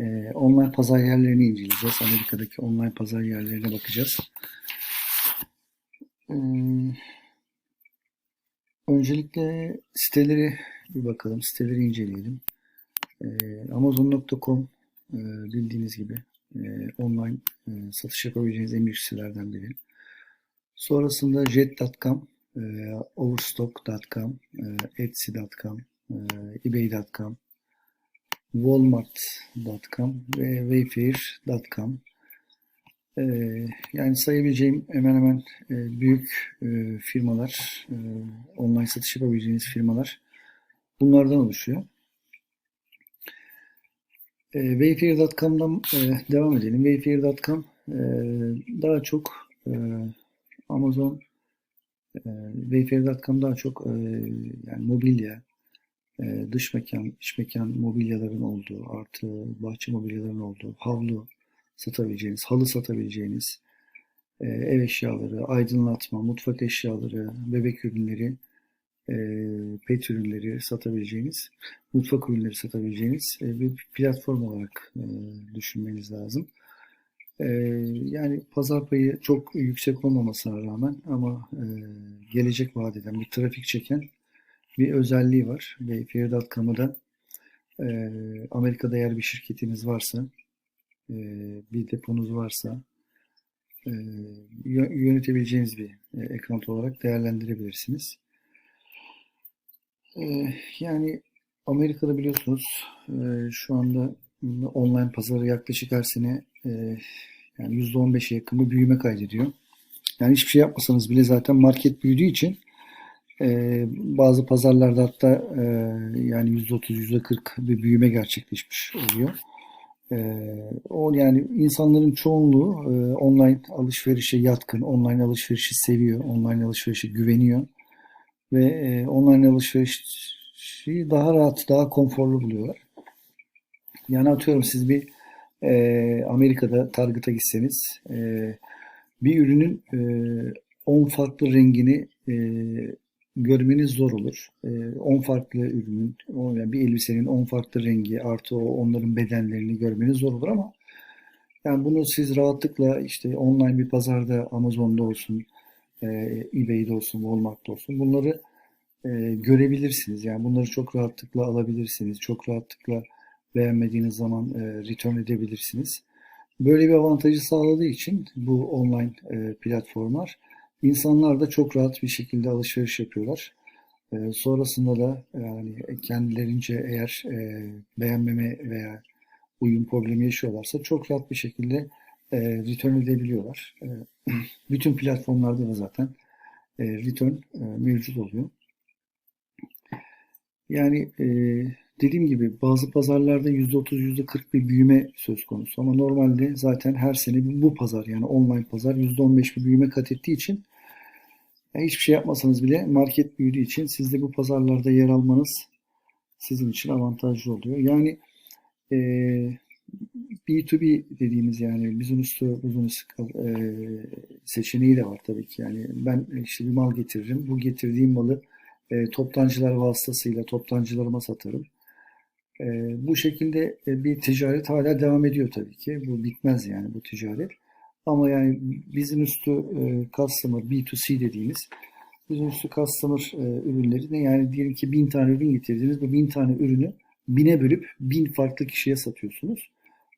e, online pazar yerlerini inceleyeceğiz. Amerika'daki online pazar yerlerine bakacağız. Ee, öncelikle siteleri bir bakalım. Siteleri inceleyelim. Ee, Amazon.com e, bildiğiniz gibi e, online e, satış yapabileceğiniz en büyük sitelerden biri. Sonrasında jet.com, e, overstock.com, e, etsy.com, e, ebay.com, walmart.com ve wayfair.com e, yani sayabileceğim hemen hemen e, büyük e, firmalar, e, online satış yapabileceğiniz firmalar bunlardan oluşuyor. E, Wayfair.com'dan devam edelim. Wayfair.com daha çok Amazon Wayfair.com daha çok yani mobilya, e, dış mekan, iç mekan mobilyaların olduğu, artı bahçe mobilyaların olduğu, havlu satabileceğiniz, halı satabileceğiniz, e, ev eşyaları, aydınlatma, mutfak eşyaları, bebek ürünleri, e, pet ürünleri satabileceğiniz, mutfak ürünleri satabileceğiniz e, bir platform olarak düşünmeniz lazım. Yani pazar payı çok yüksek olmamasına rağmen ama gelecek vaat eden bir trafik çeken bir özelliği var. Ve Fair.com'u da e, Amerika'da eğer bir şirketiniz varsa, e, bir deponuz varsa e, yö- yönetebileceğiniz bir e, account olarak değerlendirebilirsiniz. E, yani Amerika'da biliyorsunuz e, şu anda online pazarı yaklaşık her sene e, yani %15'e yakın bir büyüme kaydediyor. Yani hiçbir şey yapmasanız bile zaten market büyüdüğü için e, bazı pazarlarda hatta e, yani %30, %40 bir büyüme gerçekleşmiş oluyor. E, o yani insanların çoğunluğu e, online alışverişe yatkın, online alışverişi seviyor, online alışverişe güveniyor ve e, online alışverişi daha rahat, daha konforlu buluyorlar. Yani atıyorum siz bir e, Amerika'da Target'a gitseniz e, bir ürünün e, 10 farklı rengini e, görmeniz zor olur. E, 10 farklı ürünün, yani bir elbisenin 10 farklı rengi artı o onların bedenlerini görmeniz zor olur ama yani bunu siz rahatlıkla işte online bir pazarda Amazon'da olsun, e, eBay'de olsun, Walmart'ta olsun bunları e, görebilirsiniz. Yani bunları çok rahatlıkla alabilirsiniz. Çok rahatlıkla beğenmediğiniz zaman e, return edebilirsiniz. Böyle bir avantajı sağladığı için bu online platformlar insanlar da çok rahat bir şekilde alışveriş yapıyorlar. E, sonrasında da yani kendilerince eğer e, beğenmeme veya uyum problemi yaşıyorlarsa çok rahat bir şekilde e, return edebiliyorlar. E, bütün platformlarda da zaten e, return e, mevcut oluyor. Yani e, dediğim gibi bazı pazarlarda %30, %40 bir büyüme söz konusu. Ama normalde zaten her sene bu pazar yani online pazar %15 bir büyüme kat ettiği için yani hiçbir şey yapmasanız bile market büyüdüğü için siz de bu pazarlarda yer almanız sizin için avantajlı oluyor. Yani e, B2B dediğimiz yani business to business e, seçeneği de var tabii ki. Yani ben işte bir mal getiririm. Bu getirdiğim malı e, toptancılar vasıtasıyla toptancılarıma satarım. E, bu şekilde e, bir ticaret hala devam ediyor tabii ki. Bu bitmez yani bu ticaret. Ama yani business to e, customer, B2C dediğimiz business to customer e, ürünleri ne? Yani diyelim ki bin tane ürün getirdiniz. Bu bin tane ürünü bine bölüp bin farklı kişiye satıyorsunuz.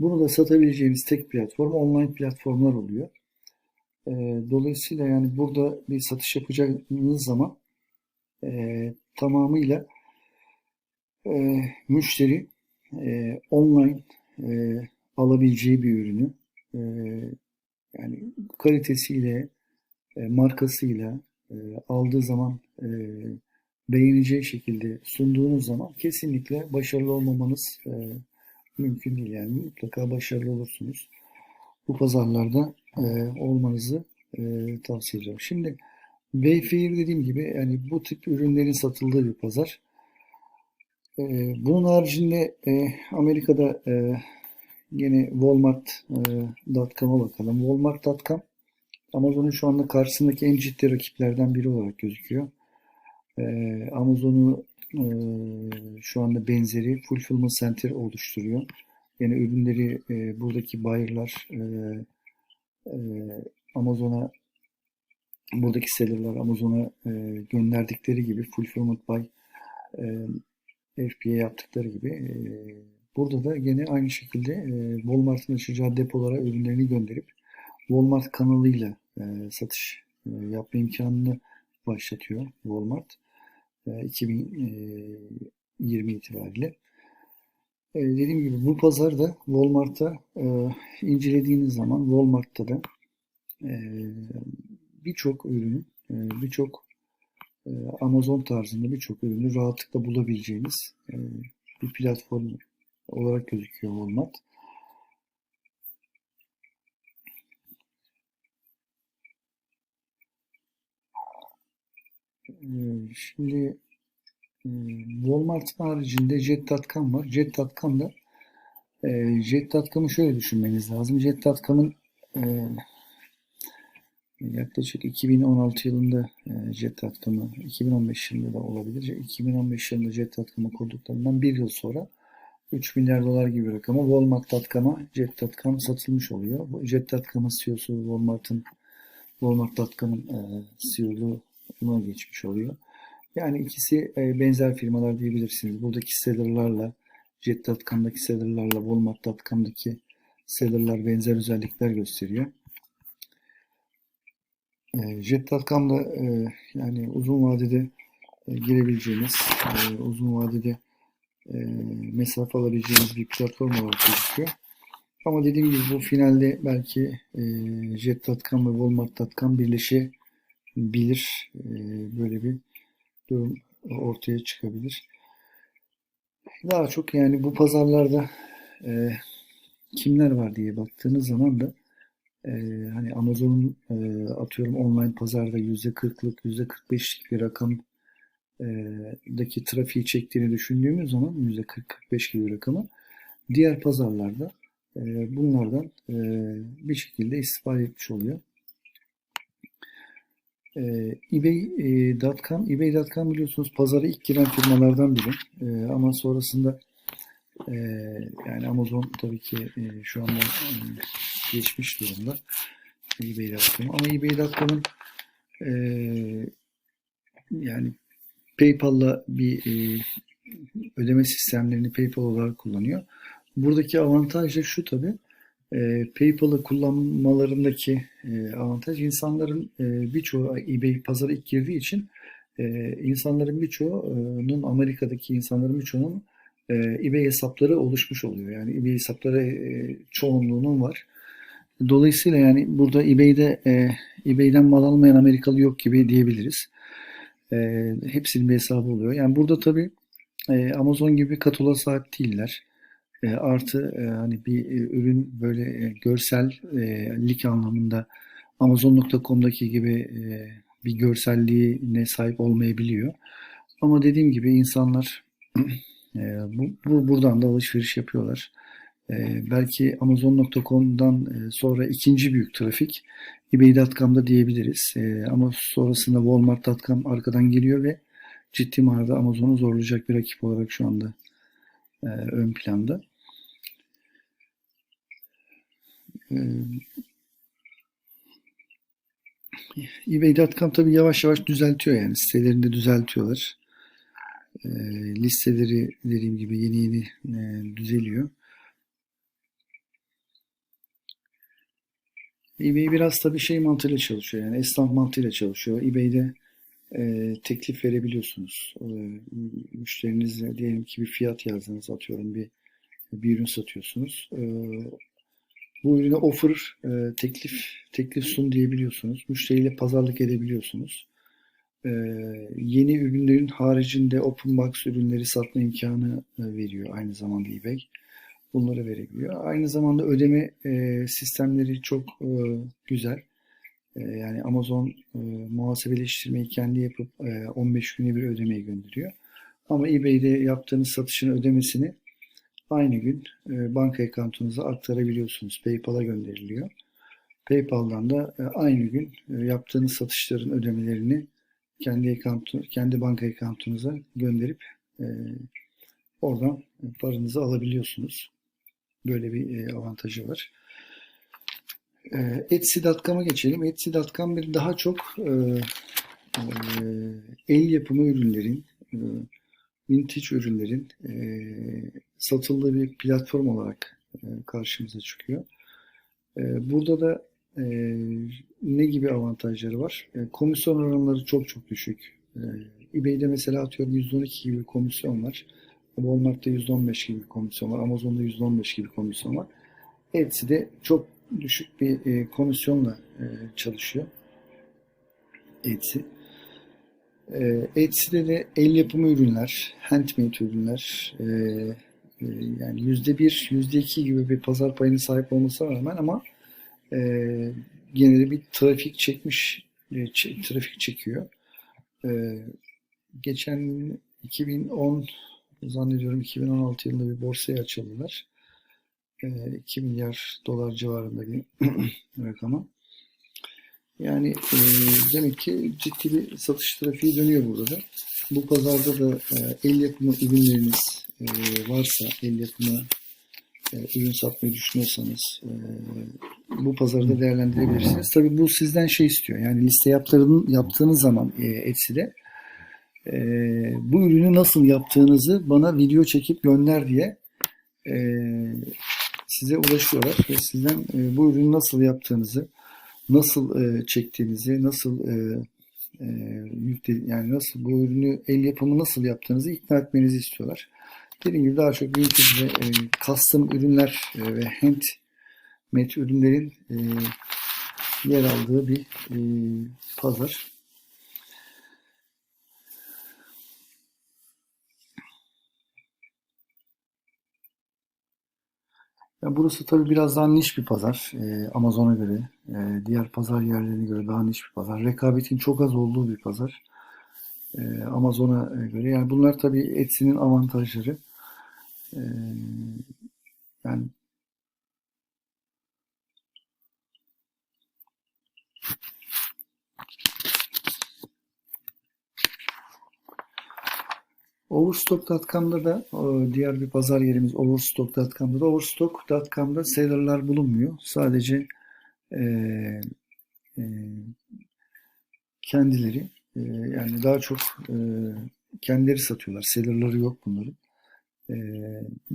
Bunu da satabileceğiniz tek platform online platformlar oluyor. E, dolayısıyla yani burada bir satış yapacağınız zaman e, tamamıyla e, müşteri e, online e, alabileceği bir ürünü e, yani kalitesiyle, e, markasıyla e, aldığı zaman e, beğeneceği şekilde sunduğunuz zaman kesinlikle başarılı olmamanız e, mümkün değil. Yani mutlaka başarılı olursunuz. Bu pazarlarda e, olmanızı e, tavsiye ediyorum. Şimdi Wayfair dediğim gibi yani bu tip ürünlerin satıldığı bir pazar. E, bunun haricinde e, Amerika'da e, yine Walmart.com'a bakalım. Walmart.com Amazon'un şu anda karşısındaki en ciddi rakiplerden biri olarak gözüküyor. E, Amazon'u e, şu anda benzeri Fulfillment Center oluşturuyor. yine ürünleri e, buradaki buyer'lar e, e, Amazon'a buradaki seller'lar Amazon'a e, gönderdikleri gibi fulfillment by e, FBA yaptıkları gibi e, burada da yine aynı şekilde e, Walmart'ın açacağı depolara ürünlerini gönderip Walmart kanalıyla e, satış yapma imkanını başlatıyor Walmart e, 2020 itibariyle. Dediğim gibi bu Walmart'ta e, incelediğiniz zaman Walmart'ta da birçok ürünü, e, birçok Amazon tarzında birçok ürünü rahatlıkla bulabileceğiniz e, bir platform olarak gözüküyor Walmart. E, Şimdi e, Walmart'ın haricinde Jet.com var. Jet.com'da e, Jet.com'u şöyle düşünmeniz lazım. Jet.com'ın e, yaklaşık 2016 yılında e, Jet.com'ı 2015 yılında da olabilir. 2015 yılında Jet.com'ı kurduklarından bir yıl sonra 3 milyar dolar gibi rakama Walmart.com'a Jet.com satılmış oluyor. Bu Jet.com'ın CEO'su Walmart'ın Walmart.com'ın e, CEO'luğuna geçmiş oluyor. Yani ikisi e, benzer firmalar diyebilirsiniz. Buradaki seller'larla Jet.com'daki seller'larla Walmart.com'daki seller'lar benzer özellikler gösteriyor. E, Jet.com'da e, yani uzun vadede e, girebileceğiniz, uzun vadede mesafe alabileceğiniz bir platform olarak gözüküyor. Ama dediğim gibi bu finalde belki Jet.com ve Walmart.com birleşebilir. Böyle bir durum ortaya çıkabilir. Daha çok yani bu pazarlarda kimler var diye baktığınız zaman da e, hani Amazon'un e, atıyorum online pazarda %40'lık %45'lik bir rakam e, daki trafiği çektiğini düşündüğümüz zaman %40-45 gibi bir rakamı diğer pazarlarda e, bunlardan e, bir şekilde istifade etmiş oluyor. E, eBay.com eBay.com biliyorsunuz pazara ilk giren firmalardan biri. E, ama sonrasında e, yani Amazon tabii ki e, şu anda e, geçmiş durumda eBay.com. Ama eBay.com'un e, yani PayPal'la bir e, ödeme sistemlerini PayPal olarak kullanıyor. Buradaki avantaj da şu tabii. E, PayPal'ı kullanmalarındaki e, avantaj insanların e, birçoğu eBay pazara ilk girdiği için e, insanların birçoğunun Amerika'daki insanların birçoğunun e, eBay hesapları oluşmuş oluyor. Yani eBay hesapları e, çoğunluğunun var. Dolayısıyla yani burada eBay'de e, eBay'den mal almayan Amerikalı yok gibi diyebiliriz. E, hepsinin bir hesabı oluyor. Yani burada tabii e, Amazon gibi katola sahip değiller. E, artı e, hani bir e, ürün böyle e, görsellik anlamında Amazon.com'daki gibi e, bir görselliğine sahip olmayabiliyor. Ama dediğim gibi insanlar e, bu, bu buradan da alışveriş yapıyorlar. E, belki Amazon.com'dan e, sonra ikinci büyük trafik eBay.com'da diyebiliriz. E, ama sonrasında Walmart.com arkadan geliyor ve ciddi manada Amazon'u zorlayacak bir rakip olarak şu anda e, ön planda. E, eBay.com tabi yavaş yavaş düzeltiyor yani sitelerini düzeltiyorlar. E, listeleri dediğim gibi yeni yeni e, düzeliyor. eBay biraz tabii şey mantığıyla çalışıyor yani esnaf mantığıyla çalışıyor. eBay'de e, teklif verebiliyorsunuz. E, müşterinizle diyelim ki bir fiyat yazdınız atıyorum bir bir ürün satıyorsunuz. E, bu ürüne offer e, teklif teklif sun diyebiliyorsunuz. Müşteriyle pazarlık edebiliyorsunuz. E, yeni ürünlerin haricinde open box ürünleri satma imkanı e, veriyor aynı zamanda eBay. Bunları verebiliyor. Aynı zamanda ödeme e, sistemleri çok e, güzel. E, yani Amazon e, muhasebeleştirmeyi kendi yapıp e, 15 güne bir ödemeyi gönderiyor. Ama eBay'de yaptığınız satışın ödemesini aynı gün e, banka akantunuza aktarabiliyorsunuz. PayPal'a gönderiliyor. PayPal'dan da e, aynı gün e, yaptığınız satışların ödemelerini kendi akantu, kendi banka akantunuza gönderip e, oradan paranızı alabiliyorsunuz. Böyle bir e, avantajı var. E, Etsy.com'a geçelim. Etsy.com bir daha çok e, e, el yapımı ürünlerin, vintage ürünlerin satıldığı bir platform olarak karşımıza çıkıyor. Burada da ne gibi avantajları var? Komisyon oranları çok çok düşük. E, eBay'de mesela atıyorum %12 gibi komisyon var. Walmart'ta %15 gibi bir komisyon var. Amazon'da %15 gibi bir komisyon var. Etsy'de çok düşük bir e, komisyonla e, çalışıyor. Etsy. E, Etsy'de de el yapımı ürünler, handmade ürünler, e, e, yani yüzde bir, yüzde iki gibi bir pazar payına sahip olmasına rağmen ama e, gene de bir trafik çekmiş, e, trafik çekiyor. E, geçen 2010 zannediyorum 2016 yılında bir borsaya açıldılar. E, 2 milyar dolar civarında bir rakama. Yani e, demek ki ciddi bir satış trafiği dönüyor burada da. Bu pazarda da e, el yapımı ürünleriniz e, varsa, el yapımı e, ürün satmayı düşünüyorsanız e, bu pazarda değerlendirebilirsiniz. Tabii bu sizden şey istiyor. Yani liste yaptığın, yaptığınız zaman e, Etsy'de e, bu ürünü nasıl yaptığınızı bana video çekip gönder diye e, size ulaşıyorlar ve sizden e, bu ürünü nasıl yaptığınızı, nasıl e, çektiğinizi, nasıl e, e, yani nasıl bu ürünü el yapımı nasıl yaptığınızı ikna etmenizi istiyorlar. Dediğim gibi daha çok vintage ve e, custom ürünler e, ve handmade ürünlerin e, yer aldığı bir e, pazar. Ya burası tabii biraz daha niş bir pazar. Ee, Amazon'a göre, e, diğer pazar yerlerine göre daha niş bir pazar. Rekabetin çok az olduğu bir pazar. Ee, Amazon'a göre. Yani bunlar tabii Etsy'nin avantajları. Ee, yani Overstock.com'da da o diğer bir pazar yerimiz Overstock.com'da da Overstock.com'da seller'lar bulunmuyor. Sadece e, e, kendileri e, yani daha çok e, kendileri satıyorlar. Seller'ları yok bunların. E,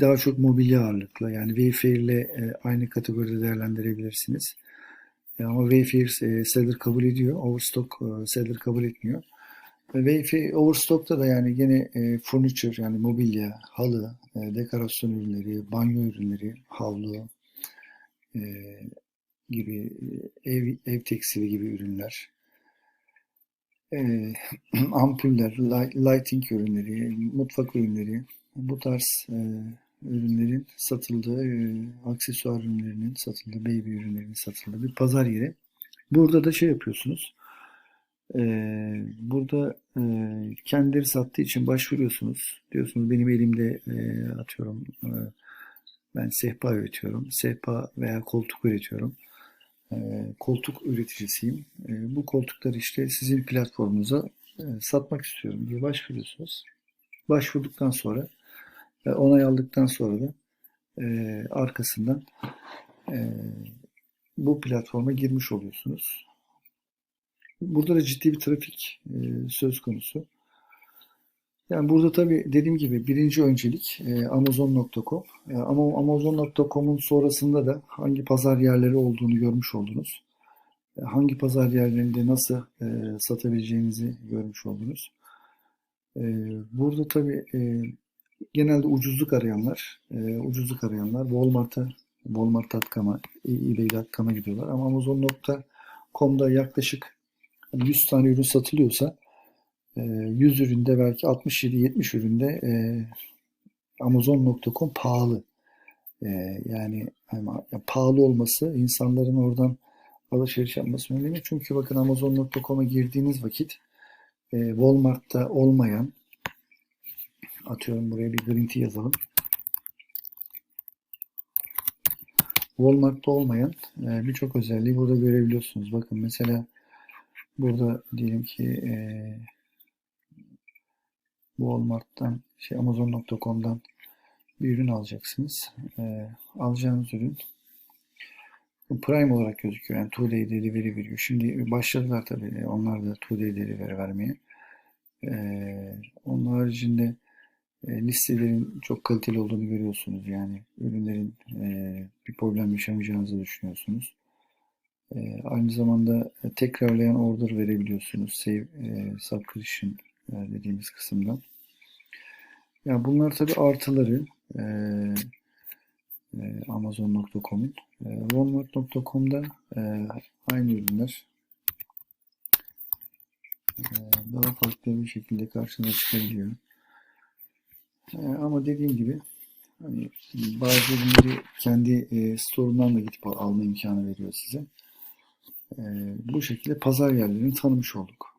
daha çok mobilya ağırlıklı. Yani Wayfair ile e, aynı kategoride değerlendirebilirsiniz. E, ama Wayfair e, seller kabul ediyor. Overstock e, seller kabul etmiyor. Wayfair Overstock'ta da yani gene e, furniture yani mobilya, halı, e, dekorasyon ürünleri, banyo ürünleri, havlu e, gibi e, ev, ev tekstili gibi ürünler, e, ampuller, light- lighting ürünleri, mutfak ürünleri bu tarz e, ürünlerin satıldığı, e, aksesuar ürünlerinin satıldığı, baby ürünlerinin satıldığı bir pazar yeri. Burada da şey yapıyorsunuz. Ee, burada e, kendileri sattığı için başvuruyorsunuz. Diyorsunuz benim elimde e, atıyorum e, ben sehpa üretiyorum. Sehpa veya koltuk üretiyorum. Koltuk üreticisiyim. Bu koltukları işte sizin platformunuza satmak istiyorum diye başvuruyorsunuz. Başvurduktan sonra e, onay aldıktan sonra da arkasından bu platforma girmiş oluyorsunuz. Burada da ciddi bir trafik e, söz konusu. Yani burada tabii dediğim gibi birinci öncelik e, Amazon.com. E, ama Amazon.com'un sonrasında da hangi pazar yerleri olduğunu görmüş oldunuz. Hangi pazar yerlerinde nasıl e, satabileceğinizi görmüş oldunuz. Burada tabii genelde ucuzluk arayanlar, ucuzluk arayanlar Walmart'a, Walmart.com'a, eBay.com'a gidiyorlar. Ama Amazon.com'da yaklaşık 100 tane ürün satılıyorsa 100 üründe belki 67-70 üründe e, Amazon.com pahalı. E, yani, pahalı olması insanların oradan alışveriş yapması önemli. Çünkü bakın Amazon.com'a girdiğiniz vakit e, Walmart'ta olmayan atıyorum buraya bir green tea yazalım. Walmart'ta olmayan e, birçok özelliği burada görebiliyorsunuz. Bakın mesela Burada diyelim ki e, Walmart'tan şey Amazon.com'dan bir ürün alacaksınız. Ee, alacağınız ürün Prime olarak gözüküyor. Yani two day delivery veriyor. Şimdi başladılar tabii. Onlar da two day delivery vermeye. Ee, onun haricinde e, listelerin çok kaliteli olduğunu görüyorsunuz. Yani ürünlerin e, bir problem yaşamayacağınızı düşünüyorsunuz. E, aynı zamanda e, tekrarlayan order verebiliyorsunuz. Save e, subscription e, dediğimiz kısımdan. Ya bunlar tabii artıları e, e, Amazon.com'un. E, Walmart.com'da e, aynı ürünler e, daha farklı bir şekilde karşınıza çıkabiliyor. E, ama dediğim gibi hani bazı ürünleri kendi e, store'undan da gidip al- alma imkanı veriyor size. E, bu şekilde pazar yerlerini tanımış olduk.